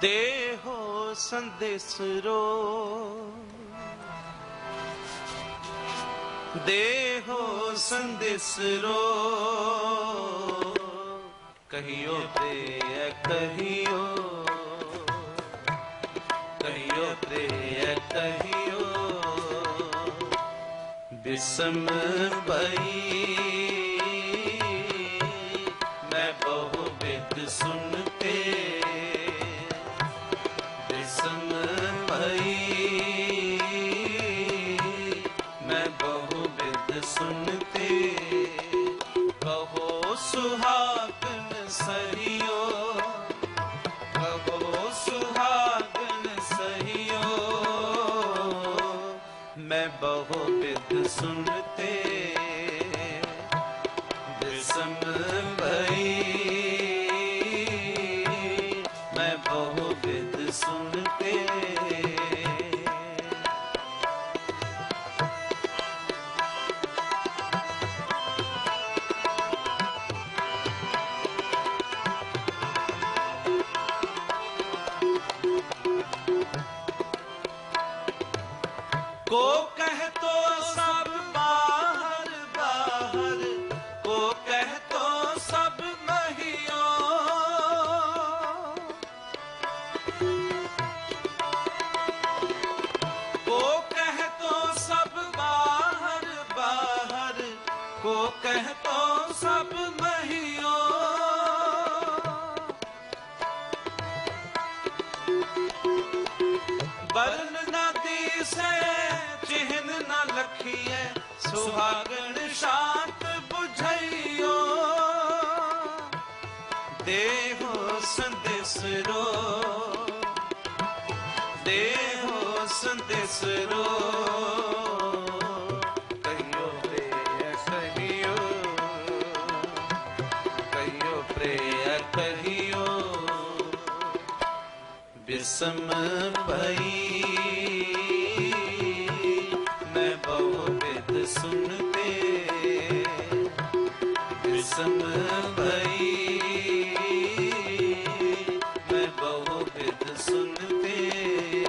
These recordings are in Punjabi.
ਦੇਹੋ ਸੰਦੇਸਰੋ ਦੇਹੋ ਸੰਦੇਸਰੋ ਕਹੀਓ ਤੇ ਕਹੀਓ। ਕਹੀਓ ਤੇ ਕਹੀਓ। ਬਿਸਮ ਪਈ। ਸੁਨਤੇ ਕਹੋ ਸੁਹਾਗਨ ਸਹਿਓ ਕਹੋ ਸੁਹਾਗਨ ਸਹਿਓ ਮੈਂ ਬਹੁ ਬਿਦ ਸੁਨਤੇ को कह तो सब बाहर बाहर को कह तो सब महियों को कह तो सब बाहर बाहर को कह तो सब महियों बरन नदी से ਚਿਹਨ ਨਾ ਲਖੀਐ ਸੁਹਾਗਣ ਸ਼ਾਂਤ 부ਝਈਓ ਦੇਹੋ ਸੰਦੇਸਰੋ ਦੇਹੋ ਸੰਦੇਸਰੋ ਕਹੀਓ ਤੇ ਕਹੀਓ ਕਹੀਓ ਪ੍ਰੇ ਕਹੀਓ ਬਿਸਮ ਭਈ ਬਿਸਮ ਭਈ ਮੈਂ ਬਹੁ ਬਿਦ ਸੁਨਤੇ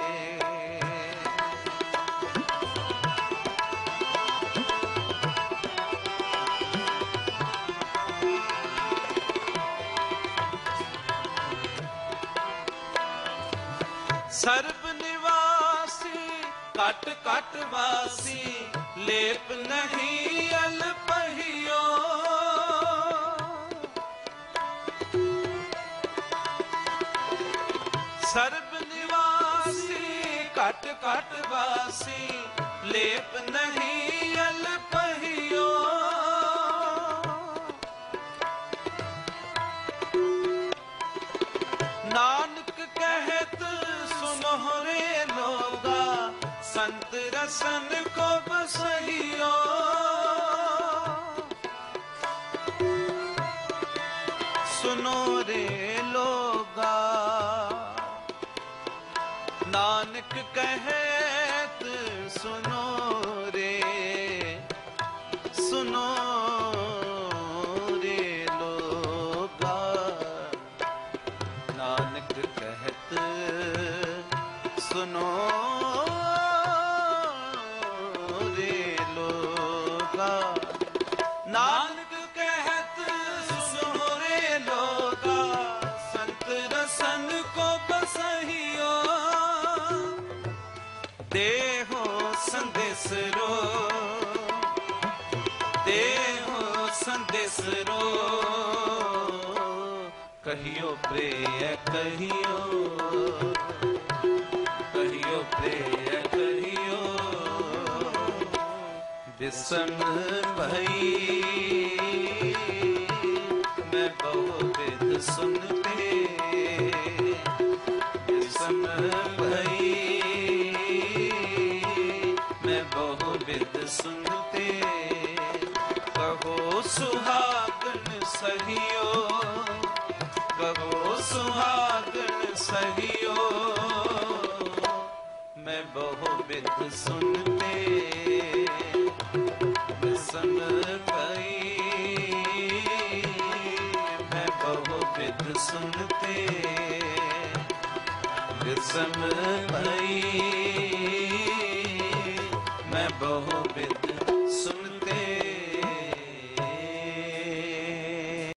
ਸਰਬ ਨਿਵਾਸੀ ਕਟ ਕਟ ਵਾਸੀ ਲੇਪ ਨਹੀਂ ਅਲਪਹਿਓ ਸਰਬ ਨਿਵਾਸੀ ਕਟ ਕਟ ਵਾਸੀ, ਲੇਪ ਨਹੀਂ ਅਲਪਹਿਓ ਨਾਨਕ ਕਹਿਤ ਸੁਨਹਰੇ ਲੋਗਾ, ਸੰਤ ਰਸਨ ਕੋ ਬਸਈਓ ਸੁਨੋ ਰੇ ਲੋਗਾ ਨਾਨਕ ਕਹਿਤ ਸੁਨੋ ਰੇ ਸੁਨੋ ਰੇ ਲੋਗਾ ਨਾਨਕ ਕਹਿਤ ਸੁਨੋ ਦੇਹੋ ਸੰਦੇਸਰੋ ਦੇਹੋ ਸੰਦੇਸਰੋ ਕਹੀਓ ਪ੍ਰੇ ਕਹੀਓ। ਕਹੀਓ ਪ੍ਰੇ ਕਹੀਓ। ਬਿਸਮ ਭਈ, ਮੈਂ ਬਹੁਤ ਸੁਣ ਸੁਹਾਗਨ ਸਹਿਓ ਮੈਂ ਬਹੁ ਬਿਦ ਸੁਨਤੇ ਬਿਸਮ ਭਈ ਮੈਂ ਬਹੁ ਬਿਦ ਸੁਨਤੇ ਕਿਸਮ ਭਈ ਮੈਂ ਬਹੁ ਬਿਦ